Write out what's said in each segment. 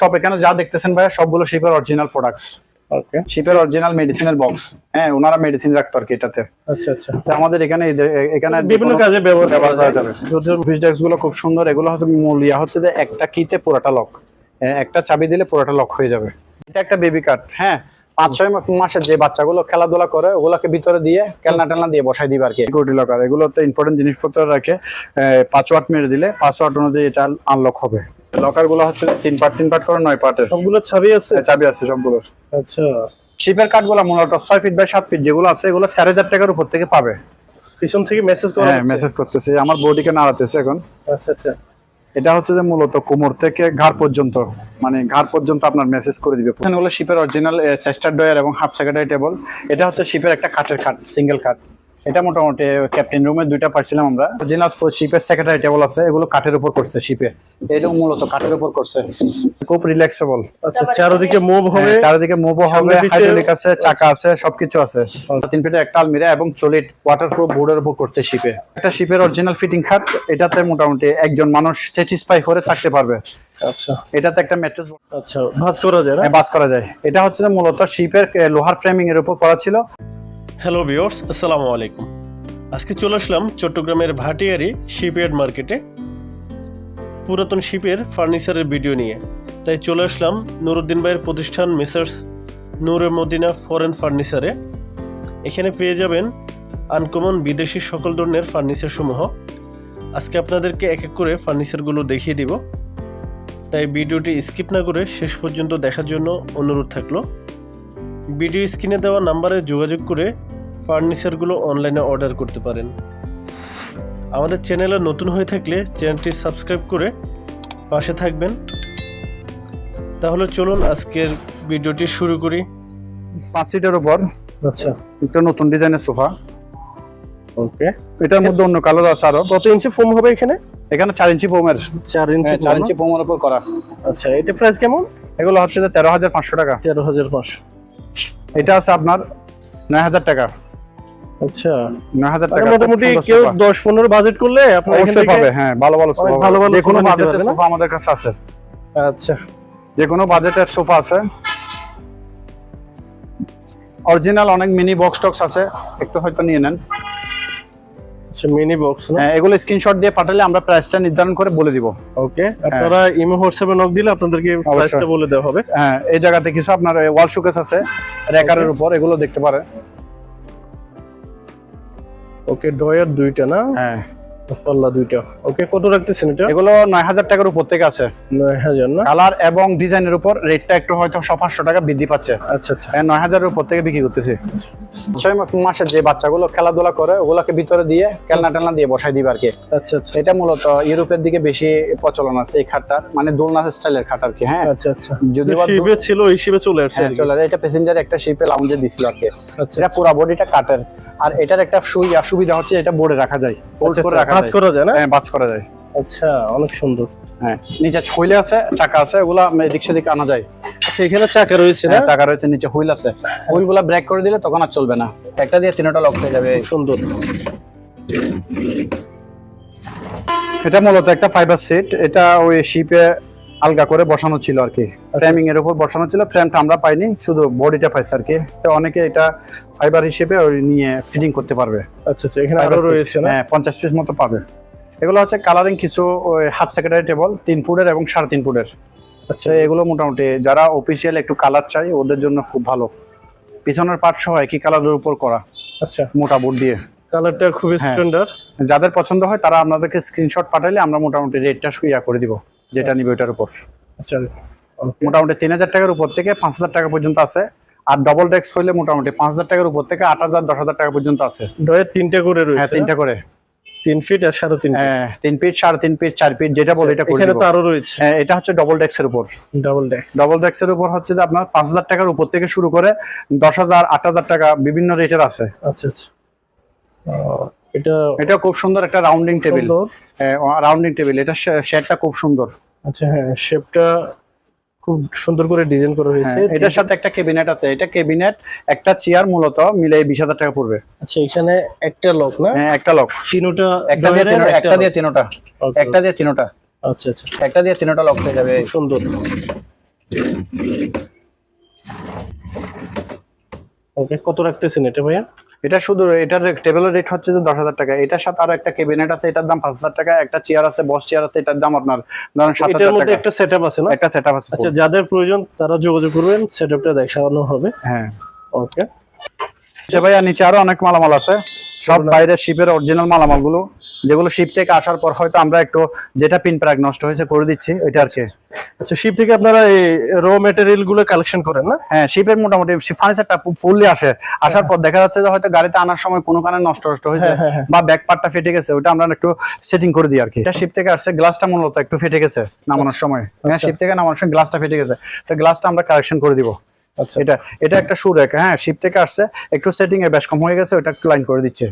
সব এখানে যা দেখতেছেন ভাইয়া সবগুলো শিপের অরিজিনাল প্রোডাক্টস ওকে শিপের অরিজিনাল মেডিসিনের বক্স হ্যাঁ ওনারা মেডিসিন রাখতো আর কি এটাতে। আচ্ছা আচ্ছা। তো আমাদের এখানে এখানে বিভিন্ন কাজে ব্যবহার করা যাবে। ডেস্কগুলো খুব সুন্দর এগুলো হচ্ছে মূল ইয়া হচ্ছে যে একটা কিতে পুরোটা লক একটা চাবি দিলে পুরোটা লক হয়ে যাবে। এটা একটা বেবি কাট হ্যাঁ। পাঁচ ছয় মাসের যে বাচ্চাগুলো খেলাধুলা করে ওগুলোকে ভিতরে দিয়ে খেলনা টেলনা দিয়ে বসাই দিবে আর কি। সিকিউরিটি লকার এগুলোতে ইম্পর্টেন্ট জিনিসপত্র রাখে। পাঁচ পাসওয়ার্ড মেরে দিলে পাঁচ পাসওয়ার্ড অনুযায়ী এটা আনলক হবে। লকারগুলো হচ্ছে তিন পার্ট তিন পার্ট করে নয় পার্টের। সবগুলো ছাবি আছে? চাবি আছে সবগুলোর। আচ্ছা। শিপের কাঠগুলো মূলত ছয় ফিট বাই সাত ফিট যেগুলো আছে এগুলো চার হাজার টাকার উপর থেকে পাবে। পিছন থেকে মেসেজ করা হ্যাঁ মেসেজ করতেছে। আমার বডিকে নাড়াতেছে এখন। আচ্ছা আচ্ছা। এটা হচ্ছে যে মূলত কোমর থেকে ঘাড় পর্যন্ত মানে ঘাড় পর্যন্ত আপনার মেসেজ করে দিবে। এখানে হলো শিপের অরিজিনাল চেস্টার ডয়ার এবং হাফ সেক্রেটারি টেবল এটা হচ্ছে শিপের একটা কাঠের খাট সিঙ্গেল খাট এটা মোটামুটি ক্যাপ্টেন রুমে দুইটা পাচ্ছিলাম আমরা। অরিজিনাল শিপের সেক্রেটারি টেবল আছে এগুলো কাঠের উপর করছে শিপে এটা মূলত কাঠের উপর করছে। খুব রিল্যাক্সেবল আচ্ছা চারদিকে মুভ হবে। চারিদিকে মুভও হবে হাইড্রোলিক আছে চাকা আছে সবকিছু আছে। তিন ফিটের একটা আলমিরা এবং চলিট ওয়াটার প্রুফ বোর্ডের উপর করছে শিপে একটা শিপের অরিজিনাল ফিটিং খাট এটাতে মোটামুটি একজন মানুষ স্যাটিসফাই করে থাকতে পারবে। আচ্ছা। এটাতে একটা ম্যাট্রেস আচ্ছা ভাঁজ করা যায় না? বাস করা যায়। এটা হচ্ছে মূলত শিপের লোহার ফ্রেমিং এর উপর করা ছিল। হ্যালো ভিউয়ার্স আসসালামু আলাইকুম আজকে চলে আসলাম চট্টগ্রামের ভাটিয়ারি শিপইয়ার্ড মার্কেটে। পুরাতন শিপের ফার্নিচারের ভিডিও নিয়ে। তাই চলে আসলাম নুরুদ্দিন ভাইয়ের প্রতিষ্ঠান মেসার্স নূরে মদিনা ফরেন ফার্নিচারে। এখানে পেয়ে যাবেন আনকমন বিদেশি সকল ধরনের ফার্নিচার সমূহ। আজকে আপনাদেরকে এক এক করে ফার্নিচারগুলো দেখিয়ে দিব। তাই ভিডিওটি স্কিপ না করে শেষ পর্যন্ত দেখার জন্য অনুরোধ থাকল। ভিডিও স্ক্রিনে দেওয়া নাম্বারে যোগাযোগ করে ফার্নিচারগুলো অনলাইনে অর্ডার করতে পারেন। আমাদের চ্যানেলে নতুন হয়ে থাকলে চ্যানেলটি সাবস্ক্রাইব করে পাশে থাকবেন। তাহলে চলুন আজকের ভিডিওটি শুরু করি। পাঁচ সিটের উপর। আচ্ছা। একটা নতুন ডিজাইনের সোফা। ওকে। এটার মধ্যে অন্য কালার আছে আরও। কত ইঞ্চি ফোম হবে এখানে? এখানে চার ইঞ্চি পোমের চার ইঞ্চি হ্যাঁ, চার ইঞ্চি পোমের উপর করা। আচ্ছা এটা প্রাইস কেমন? এগুলো হচ্ছে তেরো হাজার পাঁচশো টাকা। তেরো হাজার পাঁচশো। এটা আছে আপনার নয় হাজার টাকা। আচ্ছা। নয় হাজার টাকা মোটামুটি কেউ। দশ পনেরো বাজেট করলে আপনি এখান অবশ্যই পাবে হ্যাঁ ভালো ভালো সোফা ভালো ভালো যে কোনো বাজেটের সোফা আমাদের কাছে আছে। আচ্ছা। যে কোনো বাজেটের সোফা আছে। অরিজিনাল অনেক মিনি বক্স টক্স আছে। একটু হয়তো নিয়ে নেন। আচ্ছা মিনি বক্স না? হ্যাঁ, এগুলো স্ক্রিনশট দিয়ে পাঠালে আমরা প্রাইসটা নির্ধারণ করে বলে দিব। ওকে আপনারা ইমো হোয়াটসঅ্যাপে নক দিলে আপনাদেরকে প্রাইসটা বলে দেওয়া হবে। হ্যাঁ এই জায়গাতে কিছু আপনার ওয়াল শোকেস আছে রেকারের উপর এগুলো দেখতে পারেন। ওকে ডয়ার দুইটা না? হ্যাঁ। পাল্লা দুইটা। ওকে কত রাখতেছেন এটা? এগুলো নয় হাজার টাকার উপর থেকে আছে। নয় হাজার না? কালার এবং ডিজাইনের উপর রেটটা একটু হয়তো সব পাঁচশো টাকা বৃদ্ধি পাচ্ছে। আচ্ছা আচ্ছা। হ্যাঁ, নয় হাজারের উপর থেকে বিক্রি করতেছি। ছয় মা- মাসের যে বাচ্চাগুলো খেলাধুলা করে ওগুলোকে ভিতরে দিয়ে খেলনা টেলনা দিয়ে বসাই দিবে আর কি। আচ্ছা আচ্ছা এটা মূলত ইউরোপের দিকে বেশি প্রচলন আছে এই খাটটার মানে দোলনা স্টাইলের খাট আর কি হ্যাঁ। আচ্ছা আচ্ছা। যদি শিপে ছিল এই শিপে চলে আসছে হ্যাঁ। চলে। এটা প্যাসেঞ্জার একটা শিপে লাউঞ্জে দিছিল আর কি। আচ্ছা এটা পুরো বডিটা কাটের আর এটার একটা সুবিধা সুবিধা হচ্ছে এটা বোর্ডে রাখা যায়। ফোল্ড আচ্ছা, করে আচ্ছা, রাখা ভাঁজ করা যায় না? হ্যাঁ করা যায়। আচ্ছা অনেক সুন্দর। হ্যাঁ নিচে ছইলে আছে চাকা আছে ওগুলা এদিক সেদিক আনা যায়। আচ্ছা এখানে চাকা রয়েছে না? হ্যাঁ, চাকা রয়েছে নিচে হুইল আছে। হুইলগুলা ব্রেক করে দিলে তখন আর চলবে না। একটা দিয়ে তিনটা লক হয়ে যাবে। সুন্দর। এটা মূলত একটা ফাইবার সিট এটা ওই শিপে আলগা করে বসানো ছিল আর কি। ফ্রেমিং এর উপর বসানো ছিল ফ্রেমটা আমরা পাইনি শুধু বডিটা পাইছে আর কি। তো অনেকে এটা ফাইবার হিসেবে ওই নিয়ে ফিটিং করতে পারবে। আচ্ছা আচ্ছা এখানে আরও রয়েছে না? হ্যাঁ পঞ্চাশ পিস মতো পাবে। এগুলো হচ্ছে কালারিং কিছু ওই হাফ সেক্রেটারি টেবল তিন ফুটের এবং সাড়ে তিন ফুটের। আচ্ছা। এগুলো মোটামুটি যারা অফিসিয়াল একটু কালার চাই ওদের জন্য খুব ভালো। পিছনের পার্ট সহ একই কালারের উপর করা আচ্ছা। মোটা বোর্ড দিয়ে। কালারটা খুবই। স্ট্যান্ডার্ড যাদের পছন্দ হয় তারা আপনাদেরকে স্ক্রিনশট পাঠালে আমরা মোটামুটি রেটটা ইয়া করে দিব। যেটা নিবে ওটার উপর। আচ্ছা। মোটামুটি তিন হাজার টাকার উপর থেকে পাঁচ হাজার টাকা পর্যন্ত আছে। আর ডবল ডেস্ক হইলে মোটামুটি পাঁচ হাজার টাকার উপর থেকে আট হাজার দশ হাজার টাকা পর্যন্ত আছে। ডয়ের তিনটা করে হ্যাঁ তিনটা করে। তিন ফিট আর সাড়ে তিন হ্যাঁ তিন ফিট সাড়ে তিন ফিট চার ফিট যেটা বলে এটা এখানে তো আরও রয়েছে। হ্যাঁ এটা হচ্ছে ডবল ডেস্কের উপর। ডাবল ডেক্স ডবল ডেস্কের উপর হচ্ছে যে আপনার পাঁচ হাজার টাকার উপর থেকে শুরু করে দশ হাজার আট হাজার টাকা বিভিন্ন রেটের আছে। আচ্ছা আচ্ছা। এটা এটা খুব সুন্দর একটা রাউন্ডিং টেবিল রাউন্ডিং টেবিল এটা শেডটা খুব সুন্দর। আচ্ছা হ্যাঁ শেপটা খুব সুন্দর করে ডিজাইন করা হয়েছে। হ্যাঁ, এটার সাথে একটা ক্যাবিনেট আছে। এটা ক্যাবিনেট একটা চেয়ার মূলত মিলে বিশ হাজার টাকা পড়বে। আচ্ছা এখানে একটা লক না? হ্যাঁ একটা লক তিনোটা একটা দিয়ে ডয়ের একটা দিয়ে তিনোটা। একটা দিয়ে তিনোটা। আচ্ছা আচ্ছা। একটা দিয়ে তিনোটা লক হয়ে যাবে। সুন্দর। ওকে কত রাখতেছেন এটা ভাইয়া? এটা শুধু এটার টেবিলের রেট হচ্ছে যে দশ হাজার টাকা। এটার সাথে আরও একটা ক্যাবিনেট আছে এটার দাম পাঁচ হাজার টাকা একটা চেয়ার আছে বস চেয়ার আছে এটার দাম আপনার ধরেন সাত হাজার টাকা। একটা সেটআপ আছে না? একটা সেট আছে। আচ্ছা যাদের প্রয়োজন তারা যোগাযোগ করবেন সেট সেটআপটা দেখানো হবে। হ্যাঁ। ওকে আচ্ছা ভাইয়া নিচে আরও অনেক মালামাল আছে। সব বাইরের শিপের অরিজিনাল মালামালগুলো যেগুলো শিপ থেকে আসার পর হয়তো আমরা একটু যেটা পিন প্রাগ নষ্ট হয়েছে করে দিচ্ছি ওইটা আর কি। আচ্ছা শিপ থেকে আপনারা এই র ম্যাটেরিয়ালগুলো কালেকশন করেন না? হ্যাঁ শিপের মোটামুটি ফার্নিচারটা ফুললি আসে। আসার পর দেখা যাচ্ছে যে হয়তো গাড়িতে আনার সময় কোনো কারণে নষ্ট নষ্ট হয়েছে হ্যাঁ, হ্যাঁ, হ্যাঁ। বা ব্যাক পার্টটা ফেটে গেছে ওটা আমরা একটু সেটিং করে দিই আর কি। এটা শিপ থেকে আসছে গ্লাসটা মূলত একটু ফেটে গেছে নামানোর সময়। হ্যাঁ শিপ থেকে নামানোর সময় গ্লাসটা ফেটে গেছে। তো গ্লাসটা আমরা কালেকশন করে দিব। আচ্ছা। এটা এটা একটা রেক হ্যাঁ শিপ থেকে আসছে একটু সেটিং এ বেশ কম হয়ে গেছে ওটা ক্লাইন করে দিচ্ছে।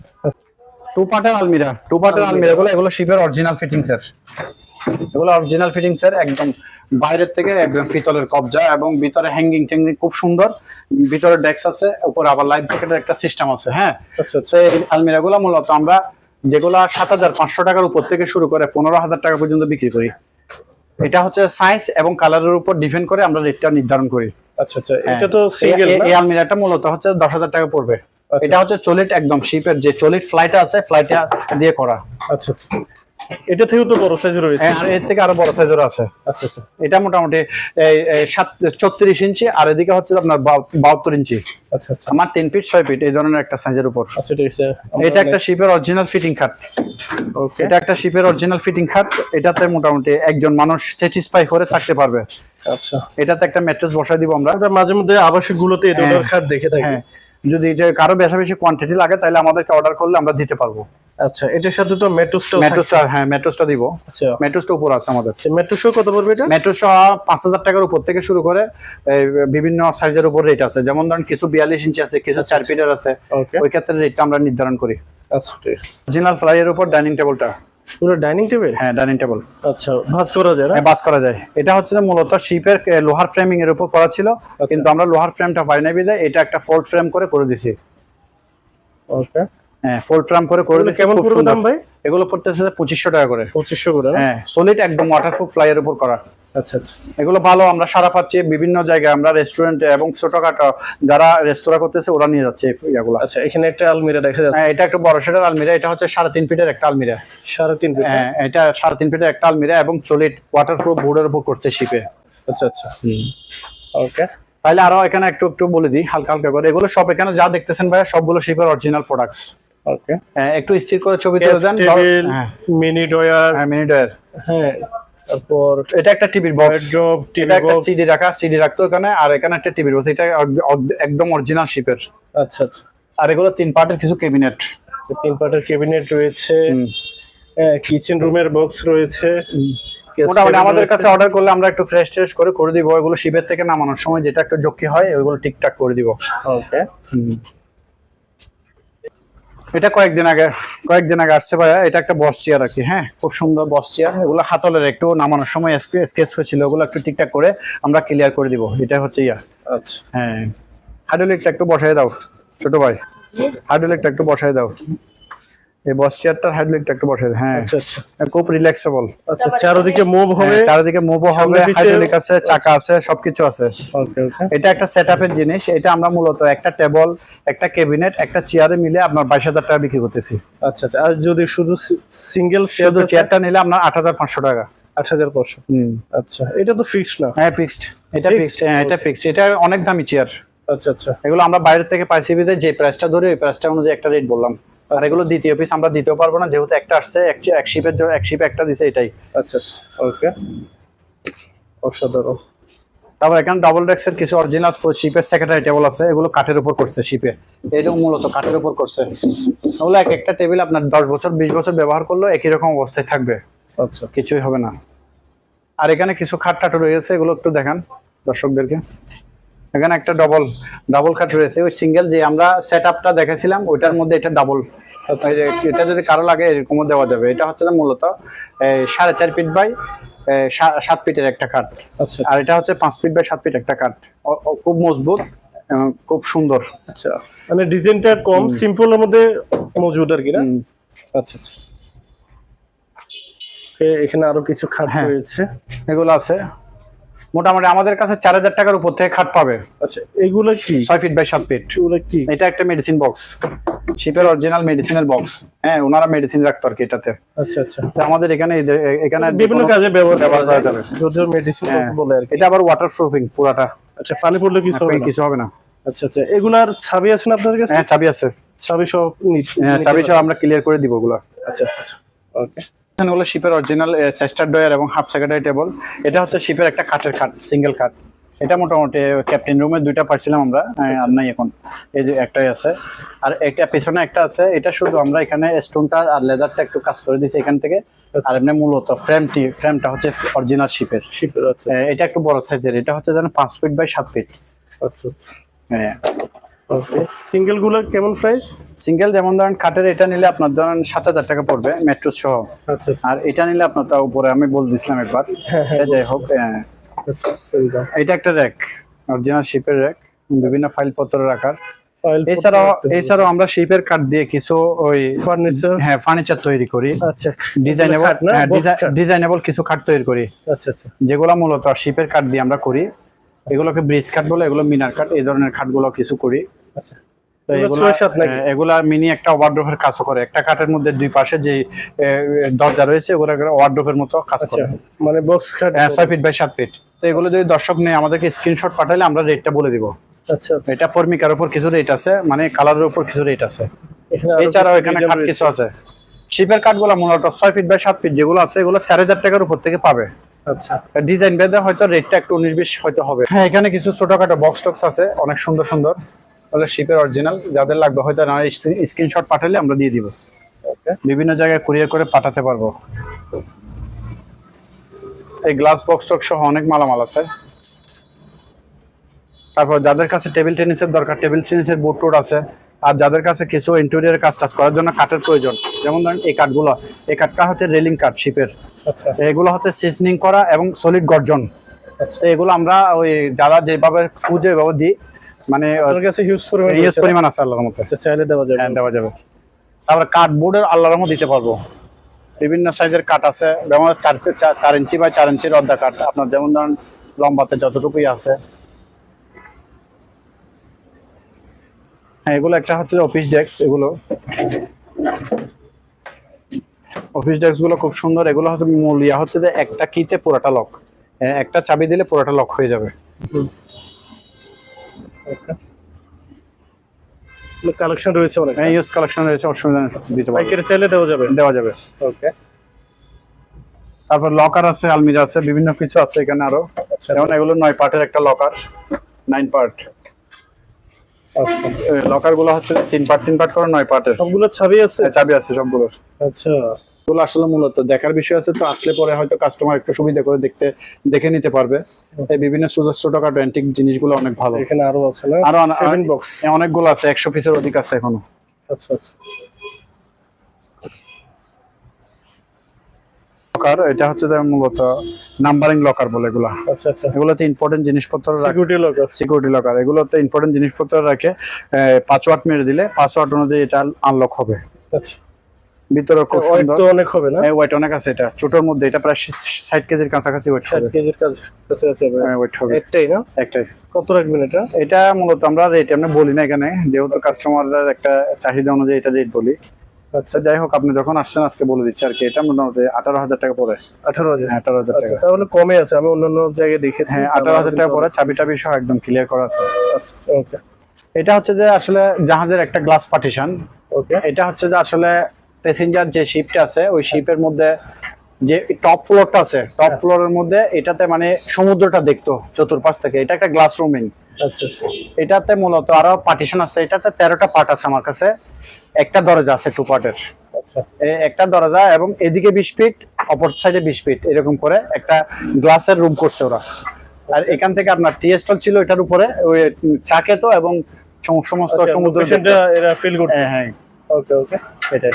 টু পার্টের আলমিরা টু পার্টের আলমিরা গুলো এগুলো শিপের অরিজিনাল ফিটিংস এর। এগুলো অরিজিনাল ফিটিংস এর একদম বাইরের থেকে একদম পিতলের কবজা এবং ভিতরে হ্যাঙ্গিং ট্যাঙ্গিং খুব সুন্দর। ভিতরে ডেস্ক আছে উপর আবার লাইট পকেটের একটা সিস্টেম আছে হ্যাঁ? আচ্ছা আচ্ছা। এই আলমিরা গুলো মূলত আমরা যেগুলো সাত হাজার পাঁচশো টাকার উপর থেকে শুরু করে পনেরো হাজার টাকা পর্যন্ত বিক্রি করি। এটা হচ্ছে সাইজ এবং কালারের উপর ডিপেন্ড করে আমরা রেটটা নির্ধারণ করি। আচ্ছা আচ্ছা। হ্যাঁ। এটা তো সিঙ্গেল এই- আলমিরাটা মূলত হচ্ছে দশ হাজার টাকা পড়বে। এটা হচ্ছে চলিট একদম শিপের যে চলিট ফ্লাইট আছে ফ্লাইটে দিয়ে করা। আচ্ছা আচ্ছা। এটা থেকেও তো বড় সাইজ রয়েছে। হ্যাঁ, আর এর থেকে আরও বড় সাইজের আছে। আচ্ছা আচ্ছা। এটা মোটামুটি সাত ইঞ্চি আর এদিকে হচ্ছে আপনার বাহাত্তর ইঞ্চি। আচ্ছা আচ্ছা। আমার তিন ফিট ছয় ফিট এই ধরনের একটা সাইজের উপর। আচ্ছা এটা একটা শিপের অরিজিনাল ফিটিং খাট। ওকে এটা একটা শিপের অরিজিনাল ফিটিং খাট। এটাতে মোটামুটি একজন মানুষ স্যাটিসফাই করে থাকতে পারবে। আচ্ছা। এটাতে একটা ম্যাট্রেস বসাই দিব আমরা। আমরা মাঝে মধ্যে আবাসিক গুলোতে এই ধরনের হ্যাঁ। খাট দেখে থাকি। হ্যাঁ। যদি যে কারও বেশি বেশি কোয়ান্টিটি লাগে তাহলে আমাদেরকে অর্ডার করলে আমরা দিতে পারব। আচ্ছা এটার সাথে তো মেট্রোসটাও মেট্রোসটা হ্যাঁ মেট্রোসটা দিব। আচ্ছা। মেট্রোসটা উপর আছে আমাদের। আচ্ছা মেট্রোসও কত পড়বে এটা? মেট্রোসটা পাঁচ হাজার টাকার উপর থেকে শুরু করে বিভিন্ন সাইজের উপর রেট আছে। যেমন ধরেন কিছু বিয়াল্লিশ ইঞ্চি আছে কিছু চার ফিটের আছে। ওই ক্ষেত্রে রেটটা আমরা নির্ধারণ করি। আচ্ছা ঠিক আছে। অরিজিনাল ফ্লাইয়ের উপর ডাইনিং টেবিলটা পুরো ডাইনিং টেবিল? হ্যাঁ ডাইনিং টেবিল। আচ্ছা ভাঁজ করা যায় হ্যাঁ ভাঁজ করা যায়। এটা হচ্ছে মূলত শিপের লোহার ফ্রেমিং এর উপর করা ছিল। আচ্ছা। কিন্তু আমরা লোহার ফ্রেমটা পাই না বিদায় এটা একটা ফোল্ড ফ্রেম করে করে দিছি। ওকে হ্যাঁ ফ্রেম করে করে কেমন দাম ভাই? এগুলো পড়তেছে টাকা করে। করে? হ্যাঁ সলিড একদম ওয়াটারপ্রুফ ফ্লাইয়ের উপর করা। আচ্ছা আচ্ছা। এগুলো ভালো আমরা সারা পাচ্ছি বিভিন্ন জায়গায় আমরা রেস্টুরেন্ট এবং ছোটখাটো যারা রেস্তোরাঁ করতেছে ওরা নিয়ে যাচ্ছে ইয়াগুলো। আচ্ছা এখানে একটা আলমিরা দেখা যাচ্ছে। হ্যাঁ এটা একটা বড় সেটার আলমিরা এটা হচ্ছে সাড়ে তিন ফিটের একটা আলমিরা। সাড়ে তিন ফিট হ্যাঁ এটা সাড়ে তিন ফিটের একটা আলমিরা এবং ওয়াটারপ্রুফ বোর্ডের উপর করছে শিপে আচ্ছা আচ্ছা। ওকে। তাহলে আরও এখানে একটু একটু বলে দিই হালকা হালকা করে। এগুলো সব এখানে যা দেখতেছেন ভাই সবগুলো শিপের অরিজিনাল প্রোডাক্টস ওকে। একটু স্থির করে ছবি তুলে দেন। হ্যাঁ। মিনি ডয়ার হ্যাঁ মিনিট ওয়ার হ্যাঁ তারপর এটা একটা টিভির বক্স এটা একটা সিডি রাখা সিডি রাখতো এখানে আর এখানে একটা টিভির বক্স এটা একদম অরিজিনাল শিপের আচ্ছা আচ্ছা। আর এগুলো তিন পার্টের কিছু ক্যাবিনেট আচ্ছা, তিন পাটের ক্যাবিনেট রয়েছে। কিচেন রুমের বক্স রয়েছে। মোটামুটি আমাদের কাছে অর্ডার করলে আমরা একটু ফ্রেশ ট্রেশ করে করে দিব। এগুলো শিপের থেকে নামানোর সময় যেটা একটু জকি হয় ওইগুলো ঠিকঠাক করে দিব। ওকে এটা কয়েকদিন আগে কয়েকদিন আগে আসছে ভাইয়া। এটা একটা বস চেয়ার আর কি হ্যাঁ? খুব সুন্দর বস চেয়ার এগুলো হাতলের একটু নামানোর সময় স্কেচ হয়েছিল। ওগুলো একটু ঠিকঠাক করে আমরা ক্লিয়ার করে দিব। এটা হচ্ছে ইয়া। আচ্ছা। হ্যাঁ। হাইড্রোলিকটা একটু বসাই দাও ছোট ভাই। হাইড্রোলিকটা একটু বসাই দাও। এই বস চেয়ারটার হাইড্রোলিকটা একটু দাও হ্যাঁ। আচ্ছা আচ্ছা। খুব রিল্যাক্সেবল আচ্ছা চারদিকে মুভ হবে। চারিদিকে মুভও হবে হাইড্রোলিক আছে চাকা আছে সবকিছু আছে। ওকে ওকে। এটা একটা সেটআপের জিনিস এটা আমরা মূলত একটা টেবল একটা ক্যাবিনেট একটা চেয়ারে মিলে আপনার বাইশ হাজার টাকা বিক্রি করতেছি। আচ্ছা আচ্ছা। আর যদি শুধু সিঙ্গেল শুধু চেয়ারটা নিলে আপনার আট হাজার পাঁচশো টাকা। আট হাজার পাঁচশো। হুম। আচ্ছা। এটা তো ফিক্সড না। হ্যাঁ ফিক্সড এটা ফিক্সড হ্যাঁ এটা ফিক্সড এটা অনেক দামি চেয়ার আচ্ছা আচ্ছা। এগুলো আমরা বাইরে থেকে পাইছি বিদে যে প্রাইসটা ধরে ওই প্রাইসটা অনুযায়ী একটা রেট বললাম। আর এগুলো দ্বিতীয় পিস আমরা দিতেও পারব না যেহেতু একটা আসছে এক এক শিপের জন্য এক শিপ একটা দিছে এটাই। আচ্ছা আচ্ছা। ওকে অসাধারণ। তারপর এখানে ডাবল ডেক্সের কিছু অরিজিনাল শিপের সেক্রেটারি টেবিল আছে এগুলো কাঠের উপর করছে শিপে এটাও মূলত কাঠের উপর করছে। ওগুলো এক একটা টেবিল আপনার দশ বছর বিশ বছর ব্যবহার করলেও একই রকম অবস্থায় থাকবে। আচ্ছা কিছুই হবে না। আর এখানে কিছু খাট টাট রয়েছে এগুলো একটু দেখান দর্শকদেরকে। এখানে একটা ডবল ডাবল খাট রয়েছে। ওই সিঙ্গেল যে আমরা সেট আপটা দেখেছিলাম ওইটার মধ্যে এটা ডাবল আচ্ছা। এটা যদি কারও লাগে এরকমও দেওয়া যাবে। এটা হচ্ছে মূলত সাড়ে চার ফিট বাই সাত ফিটের একটা কাঠ আচ্ছা। আর এটা হচ্ছে পাঁচ ফিট বাই সাত ফিট একটা কাঠ খুব মজবুত খুব সুন্দর। আচ্ছা। মানে ডিজাইনটা কম সিম্পলের মধ্যে মজবুত আর কি না? আচ্ছা আচ্ছা। এখানে আরও কিছু খাট হ্যাঁ। রয়েছে। এগুলো আছে। মোটামুটি আমাদের কাছে চার হাজার টাকার উপর থেকে খাট পাবে। আচ্ছা এগুলো কি? ছয় ফিট বাই সাত ফিট এগুলো কি? এটা একটা মেডিসিন বক্স শিপের অরিজিনাল মেডিসিনের বক্স হ্যাঁ ওনারা মেডিসিন রাখতো আর কি এটাতে। আচ্ছা আচ্ছা। তো আমাদের এখানে এখানে বিভিন্ন কাজে ব্যবহার করা যাবে। যদিও মেডিসিন হ্যাঁ। বলে আর কি। এটা আবার ওয়াটার প্রুফিং পুরাটা। আচ্ছা পানি পড়লে কিছু হবে না? কিছু হবে না। আচ্ছা আচ্ছা। এগুলার ছাবি আছে না আপনার কাছে? হ্যাঁ চাবি আছে। ছাবি সব হ্যাঁ চাবি? সহ আমরা ক্লিয়ার করে দিব ওগুলো। আচ্ছা আচ্ছা আচ্ছা। ওকে এখানে হলো শিপের অরিজিনাল চেস্টার ডয়ার এবং হাফ সেক্রেটারি টেবল এটা হচ্ছে শিপের একটা কাঠের কাঠ সিঙ্গেল কাঠ। এটা মোটামুটি ক্যাপ্টেন রুমে দুইটা পাচ্ছিলাম আমরা আর নাই এখন। এই যে একটাই আছে। আর একটা পেছনে একটা আছে এটা শুধু আমরা এখানে স্টোনটা আর লেদারটা একটু কাজ করে দিয়েছি এখান থেকে। আর এমনি মূলত ফ্রেমটি ফ্রেমটা হচ্ছে অরিজিনাল শিপের। শিপের আচ্ছা এটা একটু বড় সাইজের এটা হচ্ছে যেন পাঁচ ফিট বাই সাত ফিট আচ্ছা আচ্ছা। হ্যাঁ। সিঙ্গেলগুলো কেমন প্রাইস সিঙ্গেল যেমন ধরেন কাঠের এটা নিলে আপনার ধরেন সাত হাজার টাকা পড়বে মেট্রো সহ। আচ্ছা আচ্ছা। আর এটা নিলে আপনার তাও উপরে আমি বলে দিছিলাম একবার। হ্যাঁ, হ্যাঁ, যাই হোক হ্যাঁ। আচ্ছা এটা একটা র্যাক অরিজিনাল শিপের র্যাক বিভিন্ন ফাইল পত্র রাখার এছাড়াও এছাড়াও আমরা শিপের কাঠ দিয়ে কিছু ওই ফার্নিচার হ্যাঁ ফার্নিচার তৈরি করি। আচ্ছা ডিজাইনেবল? ডিজাইনেবল কিছু কাঠ তৈরি করি। আচ্ছা আচ্ছা। যেগুলো মূলত শিপের কাঠ দিয়ে আমরা করি। এগুলোকে ব্রিজ কাঠ বলে এগুলো মিনার কাঠ এই ধরনের কাঠগুলো কিছু করি। আচ্ছা। এগুলা নাকি? হ্যাঁ, মিনি একটা ওয়ার্ড্রোফের কাজও করে। একটা কাঠের মধ্যে দুই পাশে যে দরজা রয়েছে ওগুলো ওয়ার্ড্রোফের মতো কাজ আচ্ছা করে। মানে বক্স হ্যাঁ, ছয় ফিট বাই সাত ফিট তো এগুলো যদি দর্শক নেই আমাদেরকে স্ক্রিনশট পাঠালে আমরা রেটটা বলে দিব। আচ্ছা আচ্ছা। এটা ফর্মিকার উপর কিছু রেট আছে মানে কালারের উপর কিছু রেট আছে। এখানে এছাড়াও এখানে কাঠ। কিছু আছে। শিপের কাঠগুলো মূলত ছয় ফিট বাই সাত ফিট যেগুলো আছে এগুলো চার হাজার টাকার উপর থেকে পাবে। আচ্ছা। ডিজাইন বেঁধে হয়তো রেটটা একটু উনিশ বিশ হয়তো হবে। হ্যাঁ এখানে কিছু ছোটখাটো বক্স টক্স আছে অনেক সুন্দর সুন্দর। তাহলে শিপের অরিজিনাল যাদের লাগবে হয়তো স্ক্রিনশট পাঠালে আমরা দিয়ে দিব। বিভিন্ন জায়গায় কুরিয়ার করে পাঠাতে পারব। এই গ্লাস বক্স টক্স সহ অনেক মালামাল আছে। তারপর যাদের কাছে টেবিল টেনিসের দরকার টেবিল টেনিসের বোর্ড টোড আছে। আর যাদের কাছে কিছু ইন্টেরিয়র কাজ টাজ করার জন্য কাঠের প্রয়োজন যেমন ধরেন এই কাঠগুলো এই কাঠটা হচ্ছে রেলিং কাঠ শিপের আচ্ছা। এগুলো হচ্ছে সিজনিং করা এবং সলিড গর্জন। আচ্ছা। এগুলো আমরা ওই যারা যেভাবে খুঁজে এভাবে দিই মানে কাছে হিউজ পরিমাণ ইউজ রয়েছে। না? পরিমাণ আছে আল্লাহর মতো আচ্ছা চাইলে দেওয়া যাবে। হ্যাঁ দেওয়া যাবে। তারপরে কাঠ বোর্ডের আল্লাহর মতো দিতে পারব। বিভিন্ন সাইজের কাঠ আছে যেমন চার চার- ইঞ্চি বাই চার ইঞ্চির অর্ধা কাঠ। আপনার যেমন ধরেন লম্বাতে যতটুকুই আছে হ্যাঁ এগুলো একটা হচ্ছে অফিস ডেস্ক এগুলো। অফিস ডেস্কগুলো খুব সুন্দর এগুলো হচ্ছে মূল ইয়া হচ্ছে যে একটা কিতে পুরাটা লক একটা চাবি দিলে পুরাটা লক হয়ে যাবে। কালেকশন রয়েছে অনেক হ্যাঁ ইউজ কালেকশন রয়েছে অসুবিধা নেই, দিতে পারব। পাইকারি চাইলে দেওয়া যাবে? দেওয়া যাবে। ওকে তারপর লকার আছে আলমিরা আছে বিভিন্ন কিছু আছে এখানে আরও। আচ্ছা। যেমন এগুলো নয় পার্টের একটা লকার নাইন পার্ট। লকারগুলো হচ্ছে তিন পার্ট তিন পার্ট করে নয় পার্টের। সবগুলো চাবি আছে? চাবি আছে সবগুলোর। আচ্ছা। এগুলো আসলে মূলত দেখার বিষয় আছে তো আসলে পরে হয়তো কাস্টমার একটু সুবিধা করে দেখতে দেখে নিতে পারবে। এই বিভিন্ন ছোট ছোটখাটো অ্যান্টিক জিনিসগুলো অনেক ভালো। এখানে আরও আছে না? আরও হ্যাঁ, অনেকগুলো আছে একশো পিসের অধিক আছে এখনও। আচ্ছা আচ্ছা। লকার এটা হচ্ছে মূলত নাম্বারিং লকার বলে এগুলা। আচ্ছা আচ্ছা। এগুলোতে ইম্পর্টেন্ট জিনিসপত্র রাখে। সিকিউরিটি লক সিকিউরিটি লকার এগুলোতে ইম্পর্টেন্ট জিনিসপত্র রাখে। পাসওয়ার্ড মেরে দিলে পাসওয়ার্ড অনুযায়ী এটা আনলক হবে। আচ্ছা। ভিতরে খুব সুন্দর অনেক হবে না? ওয়েট অনেক আছে এটা। ছোটর মধ্যে এটা প্রায় ষাট কেজির কাছাকাছি ওয়েট ষাট হবে। কেজির কাজ ওয়েট হবে। একটাই না? একটাই। কত রাখবেন এটা? এটা মূলত আমরা রেট আমরা বলি না এখানে। যেহেতু কাস্টমারদের একটা চাহিদা অনুযায়ী এটা রেট বলি। আচ্ছা যাই হোক আপনি যখন আসছেন আজকে বলে দিচ্ছি আর কি এটা মোটামুটি আঠারো হাজার টাকা পড়ে। আঠারো হাজার? আঠারো হাজার আচ্ছা টাকা। তাহলে কমে আছে আমি অন্যান্য জায়গায় দেখেছি। হ্যাঁ আঠারো হাজার টাকা পরে চাবি টাবি সহ একদম ক্লিয়ার করা আছে। আচ্ছা ওকে। এটা হচ্ছে যে আসলে জাহাজের একটা গ্লাস পার্টিশন ওকে। এটা হচ্ছে যে আসলে প্যাসেঞ্জার যে শিপটা আছে ওই শিপের মধ্যে যে টপ ফ্লোরটা আছে টপ ফ্লোরের মধ্যে এটাতে মানে সমুদ্রটা দেখতো চতুর্পাশ থেকে। এটা একটা গ্লাস রুমিং এটাতে মূলত আরও পার্টিশন আছে। এটাতে তেরোটা পার্ট আছে আমার কাছে। একটা দরজা আছে টু পার্টের আচ্ছা। একটা দরজা এবং এদিকে বিশ ফিট অপর সাইডে বিশ ফিট এরকম করে একটা গ্লাসের রুম করছে ওরা। আর এখান থেকে আপনার টি স্টল ছিল এটার উপরে ওই চাকে তো এবং সম- সমস্ত আচ্ছা, সমুদ্র এরা ফিল করতে হ্যাঁ হ্যাঁ। ওকে ওকে এটাই।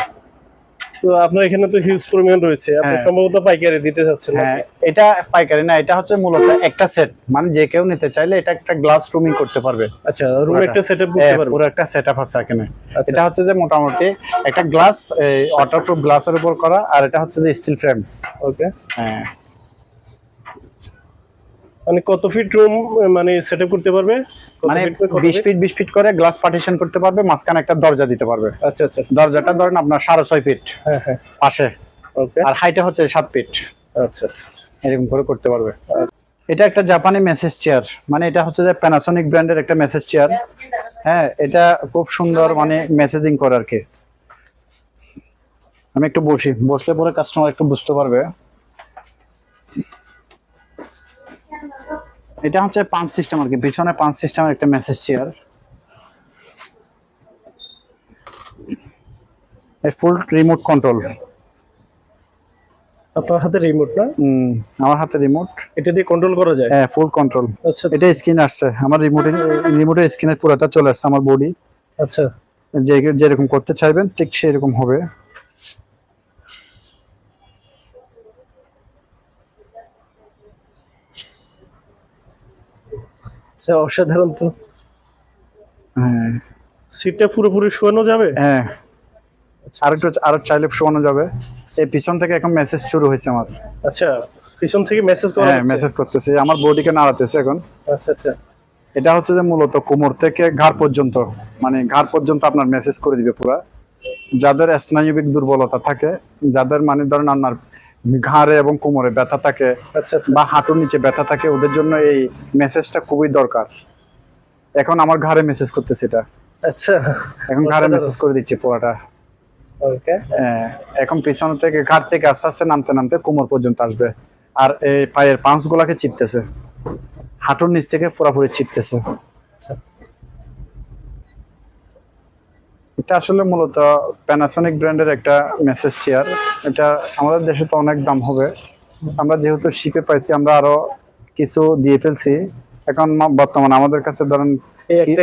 তো আপনার এখানে তো হিউজ পরিমাণ রয়েছে। আপনি হ্যাঁ। সম্ভবত পাইকারি দিতে চাচ্ছেন হ্যাঁ এটা পাইকারি না এটা হচ্ছে মূলত একটা সেট মানে যে কেউ নিতে চাইলে এটা একটা গ্লাস রুমিং করতে পারবে। আচ্ছা রুম একটা সেটআপ করতে পারবে। পারবেন পুরো একটা সেট আপ আছে এখানে। আচ্ছা। এটা হচ্ছে যে মোটামুটি একটা গ্লাস ওয়াটারপ্রুফ গ্লাসের উপর করা আর এটা হচ্ছে যে স্টিল ফ্রেম ওকে হ্যাঁ। মানে কত ফিট রুম মানে সেট করতে পারবে? মানে feet by কত বিশ feet? ফিট বিশ ফিট করে গ্লাস পার্টিশন করতে পারবে মাঝখানে একটা দরজা দিতে পারবে। আচ্ছা আচ্ছা। দরজাটা ধরেন আপনার সাড়ে ছয় ফিট হ্যাঁ হ্যাঁ। পাশে। ওকে আর হাইটে হচ্ছে সাত ফিট আচ্ছা আচ্ছা আচ্ছা। এরকম করে করতে পারবে। এটা একটা জাপানি মেসেজ চেয়ার মানে এটা হচ্ছে যে প্যানাসনিক ব্র্যান্ডের একটা মেসেজ চেয়ার হ্যাঁ এটা খুব সুন্দর মানে মেসেজিং করে আর কি। আমি একটু বসি। বসলে পরে কাস্টমার একটু বুঝতে পারবে। এটা হচ্ছে পাঁচ সিস্টেম আর কি। পিছনে পাঁচ সিস্টেমের একটা massage chair full remote control আপনার হাতে রিমোট না? হুম আমার হাতে রিমোট এটা দিয়ে কন্ট্রোল করা যায়? হ্যাঁ ফুল কন্ট্রোল আচ্ছা আচ্ছা, এটা স্ক্রিন আসছে। আমার রিমোটে রিমোটের স্ক্রিনের পুরোটা চলে আসছে আমার বডি আচ্ছা। যে যেরকম করতে চাইবেন ঠিক সেরকম হবে। আচ্ছা অসাধারণ তো। হ্যাঁ সিটটা পুরোপুরি শোয়ানো যাবে? হ্যাঁ। আর একটু আর চাইলে শোয়ানো যাবে। এই পিছন থেকে এখন মেসেজ শুরু হয়েছে আমার। আচ্ছা পিছন থেকে মেসেজ করা হ্যাঁ মেসেজ করতেছে। আমার বডিকে নাড়াতেছে এখন। আচ্ছা আচ্ছা। এটা হচ্ছে যে মূলত কোমর থেকে ঘাড় পর্যন্ত মানে ঘাড় পর্যন্ত আপনার মেসেজ করে দিবে পুরা। যাদের স্নায়বিক দুর্বলতা থাকে যাদের মানে ধরেন আপনার ঘাড়ে এবং কোমরে ব্যথা থাকে আচ্ছা আচ্ছা। বা হাঁটুর নিচে ব্যথা থাকে ওদের জন্য এই মেসেজটা খুবই দরকার। এখন আমার ঘাড়ে মেসেজ করতেছে এটা। আচ্ছা। এখন ঘাড়ে মেসেজ করে দিচ্ছে পুরোটা। ওকে। হ্যাঁ, এখন পিছন থেকে ঘাট থেকে আস্তে আস্তে নামতে নামতে কোমর পর্যন্ত আসবে। আর এই পায়ের পাঁচ গুলাকে চিপতেছে। হাঁটুর নিচ থেকে পুরাপুরি চিপতেছে। আচ্ছা। এটা আসলে মূলত প্যানাসনিক ব্র্যান্ডের একটা মেসেজ চেয়ার এটা আমাদের দেশে তো অনেক দাম হবে। আমরা যেহেতু শিপে পাইছি আমরা আরও কিছু দিয়ে ফেলছি। এখন বর্তমানে আমাদের কাছে ধরেন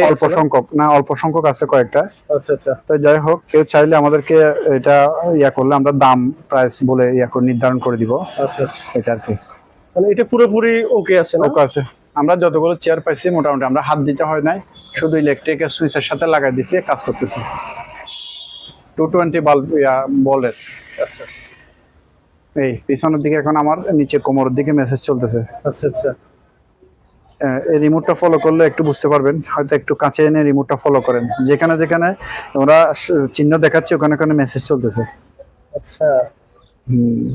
অল্প সংখ্যক না অল্প সংখ্যক আছে কয়েকটা। আচ্ছা আচ্ছা। তো যাই হোক কেউ চাইলে আমাদেরকে এটা ইয়া করলে আমরা দাম প্রাইস বলে ইয়া করে নির্ধারণ করে দিব। আচ্ছা আচ্ছা। এটা আর কি। মানে এটা পুরোপুরি ওকে আছে ওকে আছে। আমরা যতগুলো চেয়ার পাইছি মোটামুটি আমরা হাত দিতে হয় নাই। শুধু ইলেকট্রিকের সুইচের সাথে লাগাই দিছি কাজ করতেছি। টু টোয়েন্টি বাল্ব বলের আচ্ছা এই পিছনের দিকে এখন আমার নিচে কোমরের দিকে মেসেজ চলতেছে। আচ্ছা আচ্ছা। এই রিমোটটা ফলো করলে একটু বুঝতে পারবেন হয়তো একটু কাছে এনে রিমোটটা ফলো করেন। যেখানে যেখানে ওরা চিহ্ন দেখাচ্ছে ওখানে ওখানে মেসেজ চলতেছে। আচ্ছা। হুম।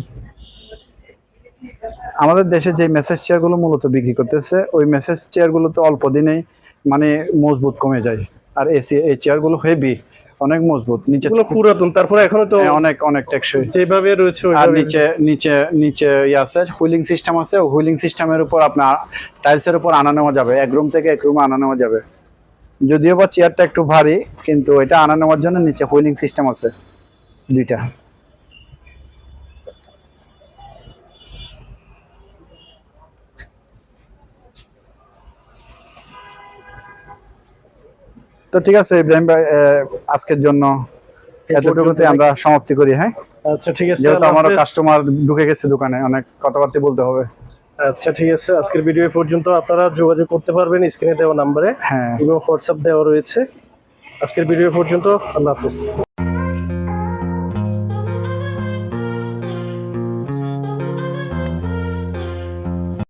আমাদের দেশে যে মেসেজ চেয়ারগুলো মূলত বিক্রি করতেছে ওই মেসেজ চেয়ারগুলো তো অল্প দিনেই মানে মজবুত কমে যায়। আর এসি এই চেয়ারগুলো হেভি অনেক মজবুত নিচে পুরাতন তারপরে এখনও তো হ্যাঁ, অনেক অনেক টেকসই। যেভাবে রয়েছে আর নিচে নিচে নিচে ইয়ে আছে হুইলিং সিস্টেম আছে হুইলিং সিস্টেমের উপর আপনার টাইলসের উপর আনা নেওয়া যাবে এক রুম থেকে এক রুমে আনা নেওয়া যাবে। যদিও বা চেয়ারটা একটু ভারী কিন্তু এটা আনা নেওয়ার জন্য নিচে হুইলিং সিস্টেম আছে দুইটা। তো ঠিক আছে ইব্রাহিম ভাই আজকের জন্য এতটুকুতে আমরা সমাপ্তি করি হ্যাঁ? আচ্ছা ঠিক আছে যেহেতু আমার আমারও কাস্টমার ঢুকে গেছে দোকানে অনেক কথাবার্তা বলতে হবে। আচ্ছা ঠিক আছে আজকের ভিডিও পর্যন্ত। আপনারা যোগাযোগ করতে পারবেন স্ক্রিনে দেওয়া নাম্বারে হ্যাঁ। এবং হোয়াটসঅ্যাপ দেওয়া রয়েছে। আজকের ভিডিও পর্যন্ত আল্লাহ হাফিজ।